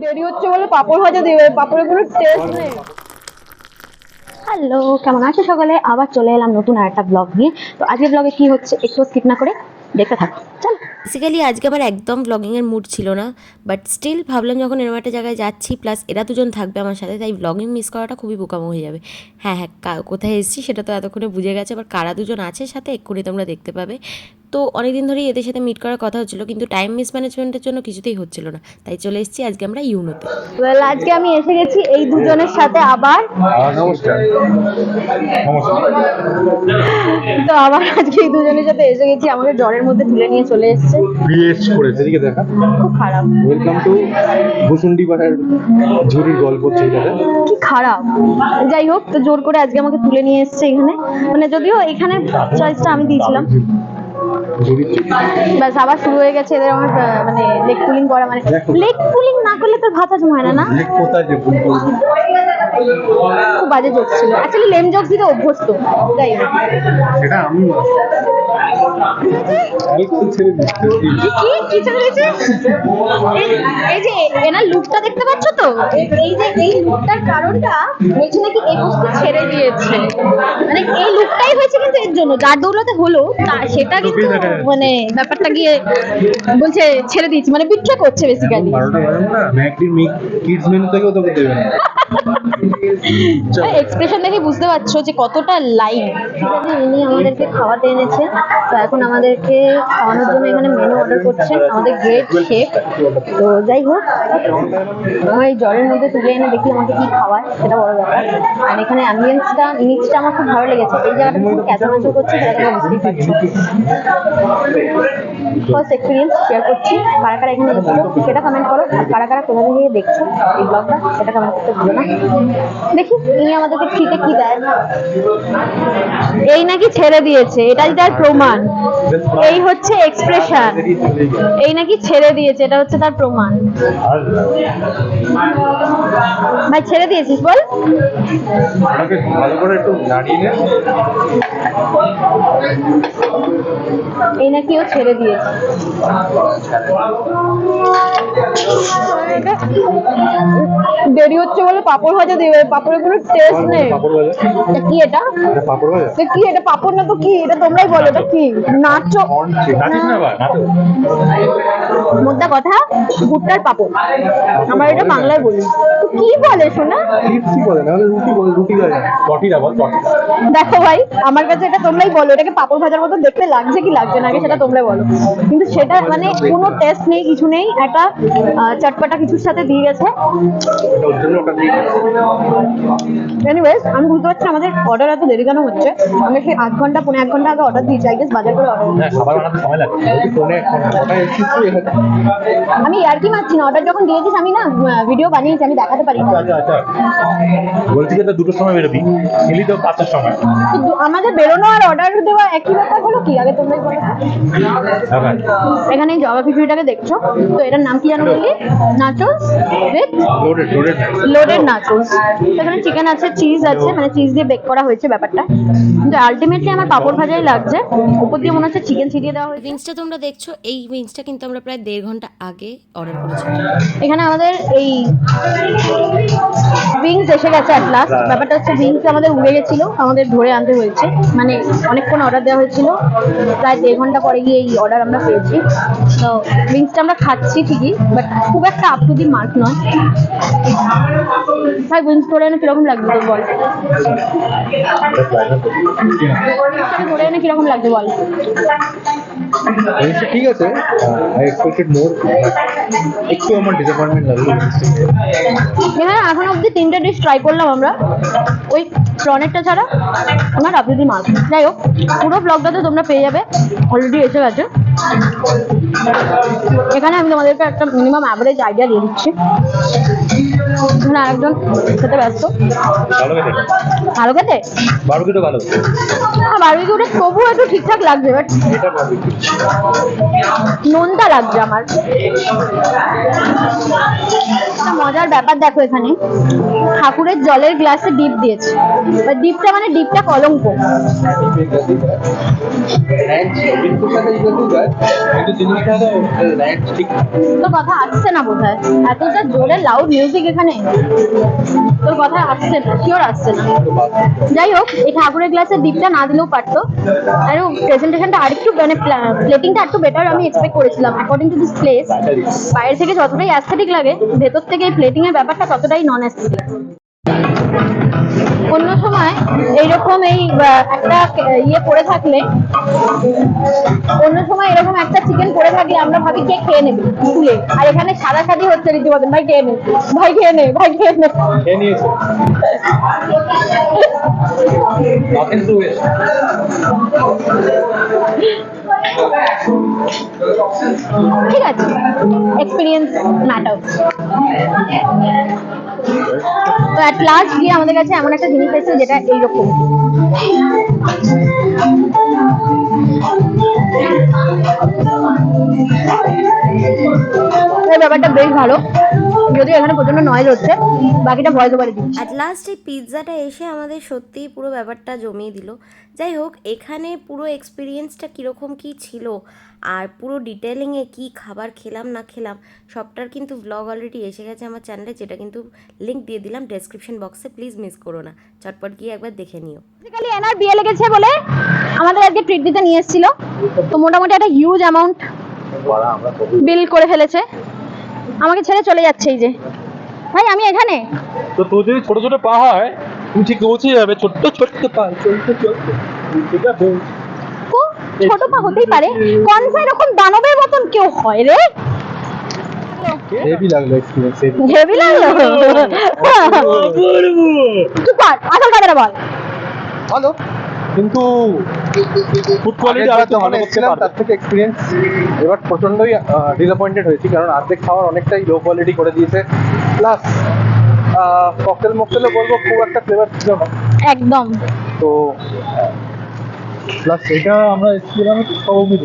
দেরি হচ্ছে বলে পাপড় ভাজা দেবে পাপড়ের কোনো টেস্ট নেই। হ্যালো কেমন আছো সকালে? আবার চলে এলাম নতুন আর একটা ব্লগ নিয়ে। তো আজকের ব্লগে কি হচ্ছে একটু স্কিপ না করে দেখতে থাকো। চল। বেসিক্যালি আজকে আমার একদম ব্লগিংয়ের মুড ছিল না বাট স্টিল ভাবলাম যখন এরকম একটা জায়গায় যাচ্ছি প্লাস এরা দুজন থাকবে আমার সাথে তাই ব্লগিং মিস করাটা খুবই বোকামো হয়ে যাবে। হ্যাঁ হ্যাঁ কা- কোথায় এসেছি সেটা তো এতক্ষণে বুঝে গেছে এবার কারা দুজন আছে সাথে এক্ষুনি তোমরা দেখতে পাবে। তো অনেকদিন ধরেই এদের সাথে মিট করার কথা হচ্ছিল কিন্তু টাইম মিসম্যানেজমেন্টের জন্য কিছুতেই হচ্ছিল না। তাই চলে এসেছি আজকে আমরা ইউনোতে। Well, আজকে আমি এসে গেছি এই দুজনের সাথে আবার। আহ, নমস্কার। নমস্কার। তো আবার আজকে এই দুজনের সাথে এসে গেছি আমাকে জ্বরের মধ্যে তুলে নিয়ে চলে এসেছে। বিএস করেছে এদিকে দেখা। খুব খারাপ। ওয়েলকাম টু ভূষুন্ডি পাড়ার ঝুড়ির গল্প হচ্ছে এটাতে কি খারাপ। যাই হোক তো জোর করে আজকে আমাকে তুলে নিয়ে এসেছে এখানে। মানে যদিও এখানে চয়েসটা আমি দিয়েছিলাম। ব্যাস আবার শুরু হয়ে গেছে এদের আমার মানে লেগ পুলিং করা মানে লেগ পুলিং না করলে তোর ভাতা হজম হয় না না? খুব বাজে জোক ছিল। অ্যাকচুয়ালি লেম জোক দিতে অভ্যস্ত। হোক সেটা আমি এই- যে এনার লুকটা দেখতে পাচ্ছ তো? এই- এই যে এই লুকটার কারণটা বলছে নাকি এই বস্তু ছেড়ে দিয়েছে। মানে এই লুকটাই হয়েছে কিন্তু এর জন্য। যার দৌলতে হলো তা সেটা কিন্তু মানে ব্যাপারটা গিয়ে বলছে ছেড়ে দিয়েছি। মানে বিট্রে করছে বেসিক্যালি এক্সপ্রেশন দেখে বুঝতে পারছ যে কতটা লাইন ঠিক আছে ইনি আমাদেরকে খাওয়াতে এনেছে তো এখন আমাদেরকে খাওয়ানোর জন্য এখানে মেনু অর্ডার করছেন আমাদের গ্রেট শেফ তো যাই হোক আমার এই জ্বরের মধ্যে তুলে এনে দেখি আমাকে কি খাওয়ায়, সেটা বড় ব্যাপার। আর এখানে অ্যাম্বিয়েন্সটা ইনিচটা আমার খুব ভালো লেগেছে। এই জায়গাটা খুব ক্যাচামাচু করছে, সেটা তোমরা বুঝতেই পারছ। ফার্স্ট এক্সপিরিয়েন্স শেয়ার করছি। কারা কারা এখানে এসেছ সেটা কমেন্ট করো। কারা কারা কোথা থেকে দেখছ এই ব্লগটা সেটা কমেন্ট করতে ভুলো না। দেখি ইনি আমাদেরকে ফ্রিতে কি দেয়? এই নাকি ছেড়ে দিয়েছে, এটাই তার প্রমাণ। এই হচ্ছে এক্সপ্রেশন এই নাকি ছেড়ে দিয়েছে, এটা হচ্ছে তার প্রমাণ। ভাই ছেড়ে দিয়েছিস বল। ওটাকে ভালো করে একটু নাড়িয়ে নে। এই নাকি ও ছেড়ে দিয়েছে। দেরি হচ্ছে বলে পাপড় ভাজা দেবে পাপড়ের কোনো টেস্ট নেই। এটা কি এটা? এটা পাপড় ভাজা। কি? এটা পাপড় না তো কি? এটা তোমরাই বলো এটা কি? নাচো। মোদ্দা কথা ভুট্টার পাপড়। আমরা এটা বাংলায় বলি। কি বলে? শোনা চিপস বলে না হলে রুটি বলে রুটি ভাজা চটিটা বল চটি দেখো ভাই আমার কাছে এটা তোমরাই বলো এটাকে পাপড় ভাজার মতো দেখতে লাগছে কি লাগছে না আগে সেটা তোমরাই বলো। কিন্তু সেটা মানে কোনো টেস্ট নেই কিছু নেই একটা চটপটা কিছুর সাথে দিয়ে গেছে। এনিওয়েজ আমি বুঝতে পারছি আমাদের অর্ডার এত দেরি কেন হচ্ছে? আমরা সেই আধ ঘণ্টা পনেরো এক ঘণ্টা আগে অর্ডার দিয়েছি আই গেস বাজার করে অর্ডার হ্যাঁ খাবার বানাতে সময় লাগে আমি আর কি মারছি না অর্ডার যখন দিয়েছিস আমি না ভিডিও বানিয়েছি আমি দেখাতে পারি না আচ্ছা। আচ্ছা বলছি যে দুটোর সময় বেরোবি? এলি তো পাঁচটার সময়। কিন্তু আমাদের বেরোনো আর অর্ডার দেওয়া একই ব্যাপার হলো কি? আগে তোমরাই বলো। হ্যাঁ এখানে এই জবা খিচুড়িটাকে দেখছ? তো এটার নাম কি জানো বললি? Nachos with loaded loaded loaded nachos এখানে চিকেন আছে চিজ আছে মানে চিজ দিয়ে বেক করা হয়েছে ব্যাপারটা। কিন্তু আলটিমেটলি আমার পাপড় ভাজাই লাগছে। উপর দিয়ে মনে হচ্ছে চিকেন ছিটিয়ে দেওয়া হয়েছে। উইংসটা তোমরা দেখছ এই উইংসটা কিন্তু আমরা প্রায় দেড় ঘণ্টা আগে অর্ডার করেছিলাম। এখানে আমাদের এই উইংস এসে গেছে অ্যাট লাস্ট ব্যাপারটা হচ্ছে উইংস আমাদের উড়ে গেছিল আমাদের ধরে আনতে হয়েছে। মানে অনেকক্ষণ অর্ডার দেওয়া হয়েছিল। প্রায় দেড় ঘণ্টা পরে গিয়ে এই অর্ডার আমরা পেয়েছি। তো উইংসটা আমরা খাচ্ছি ঠিকই বাট খুব একটা আপ টু দি মার্ক নয়। ভাই উইংস ধরে এনে কীরকম লাগবে তোর বল? ধরে এনে কীরকম লাগবে বল? ঠিক আছে। আই এক্সপেক্টেড মোর একটু আমার ডিসঅ্যাপয়েন্টমেন্ট লাগল। এখানে এখন অবধি তিনটে ডিশ ট্রাই করলাম আমরা। ওই প্রনেটটা ছাড়া। আমার আপনি মাছ যাই হোক, পুরো ব্লগটাতে তোমরা পেয়ে যাবে। অলরেডি এসে গেছে। এখানে আমি তোমাদেরকে একটা মিনিমাম অ্যাভারেজ আইডিয়া দিয়ে দিচ্ছি। এখানে আরেকজন খেতে ব্যস্ত। ভালো খেতে? ভালো খেতে ভালো হ্যাঁ বারবিকিউটা তবু একটু ঠিকঠাক লাগবে বাট নোনতা লাগছে আমার। মজার ব্যাপার দেখো এখানে। ঠাকুরের জলের গ্লাসে ডিপ দিয়েছে। ডিপটা মানে ডিপটা কলঙ্ক। তোর কথা আসছে না বোধ হয় এতটা জোরে লাউড মিউজিক এখানে? তোর কথা আসছে না শিওর আসছে না। যাই হোক, এই ঠাকুরের গ্লাসের ডিপটা না দিলেও পারতো। আর প্রেজেন্টেশনটা আরেকটু মানে প্লেটিংটা একটু বেটার আমি এক্সপেক্ট করেছিলাম অ্যাকর্ডিং টু দিস প্লেস বাইরে থেকে যতটাই অ্যাস্থেটিক লাগে, ভেতর থেকে এই প্লেটিংয়ের ব্যাপারটা ততটাই নন অ্যাস্থেটিক অন্য সময় এইরকম এই একটা ইয়ে পড়ে থাকলে অন্য সময় এরকম একটা চিকেন পড়ে থাকলে আমরা ভাবি কে খেয়ে নেবে তুলে আর এখানে সাদা সাদি হচ্ছে রীতিমতন ভাই খেয়ে নে ভাই খেয়ে নে ভাই খেয়ে নে। ঠিক আছে এক্সপিরিয়েন্স ম্যাটার তো অ্যাট লাস্ট গিয়ে আমাদের কাছে এমন একটা জিনিস এসেছে যেটা এইরকম। এই ব্যাপারটা বেশ ভালো। যদিও এখানে প্রচণ্ড নয়েজ হচ্ছে বাকিটা ভয়েস ওভারে দিচ্ছি। অ্যাট লাস্ট এই পিৎজাটা এসে আমাদের সত্যিই পুরো ব্যাপারটা জমিয়ে দিল। যাই হোক এখানে পুরো এক্সপিরিয়েন্সটা কীরকম কী ছিল আর পুরো ডিটেলিংয়ে কি খাবার খেলাম না খেলাম সবটার কিন্তু ব্লগ অলরেডি এসে গেছে আমার চ্যানেলে যেটা কিন্তু লিঙ্ক দিয়ে দিলাম ডেসক্রিপশন বক্সে প্লিজ মিস করো না। চটপট গিয়ে একবার দেখে নিও। বেসিক্যালি এনার বিয়ে লেগেছে বলে আমাদের আজকে ট্রিট দিতে নিয়ে এসেছিল। তো মোটামুটি একটা হিউজ অ্যামাউন্ট বিল করে ফেলেছে। আমাকে ছেড়ে চলে যাচ্ছে এই যে। ভাই আমি এখানে? তো তোর যদি ছোট ছোট পা হয় তুমি ঠিক পৌঁছে যাবে ছোট্ট ছোট্ট পা চলতে চলতে ঠিক আছে ও, ছোট পা হতেই পারে। কনসা এরকম দানবের মতন কেউ হয় রে। হেভি লাগল এক্সপিরিয়েন্স হেভি লাগল? চুপ কর আসল কথাটা বল। ভালো কিন্তু ফুড কোয়ালিটি আর একটু ভালো করতে তার থেকে এক্সপিরিয়েন্স এবার প্রচন্ডই ডিসঅ্যাপয়েন্টেড হয়েছি কারণ আর্ধেক খাবার অনেকটাই লো কোয়ালিটি করে দিয়েছে। প্লাস ককটেল মকটেলও বলব খুব একটা ফ্লেভার ছিল না। একদম। তো প্লাস এটা আমরা এসেছিলাম হচ্ছে সৌমির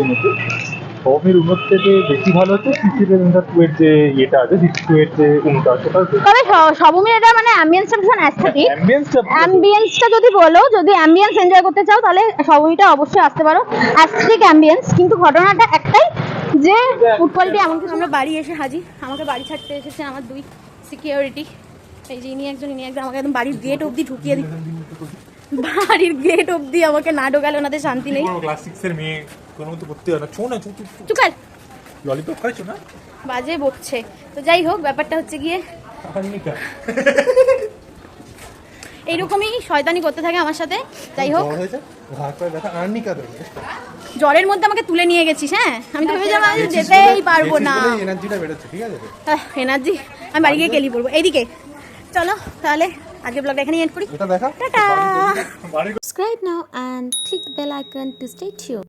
সৌমির উন্নত থেকে বেশি ভালো হচ্ছে সিসি রেঞ্জার টু এর যে ইয়েটা আছে সিসি টু এর যে উন্নতা সেটা তবে স- সবমির এটা মানে অ্যাম্বিয়েন্সটা ভীষণ অ্যাস্থেটিক অ্যাম্বিয়েন্সটা অ্যাম্বিয়েন্সটা যদি বলো যদি অ্যাম্বিয়েন্স এনজয় করতে চাও তাহলে সবমিটা অবশ্যই আসতে পারো। অ্যাস্থেটিক অ্যাম্বিয়েন্স কিন্তু ঘটনাটা একটাই যে এমন কিছু আমরা বাড়ি এসে হাজির। আমাকে বাড়ি ছাড়তে এসেছে আমার দুই সিকিউরিটি এই যে ইনি একজন ইনি একজন আমাকে একদম বাড়ির গেট অবধি ঢুকিয়ে দিই বাড়ির গেট অবধি আমাকে না ঢোকালে ওনাদের শান্তি নেই। ক্লাস সিক্সের মেয়ে। মতো করতে হয় না। ছো না চো চুকাল। ললিপপ খাইছো না। বাজে বকছে। তো যাই হোক ব্যাপারটা হচ্ছে গিয়ে আনিকা এইরকমই শয়তানি করতে থাকে আমার সাথে। যাই হোক। জ্বরের মধ্যে আমাকে তুলে নিয়ে গেছিস হ্যাঁ? আমি তো ভেবেছিলাম আমি যেতেই পারব না। এনার্জিটা বেরোচ্ছে ঠিক আছে? এনার্জি আমি বাড়ি গিয়ে কেলি পড়ব এইদিকে। চলো তাহলে আজকে ব্লগটা এখানেই এন্ড করি। এটা দেখা। Tata! now and click the bell icon to stay tuned.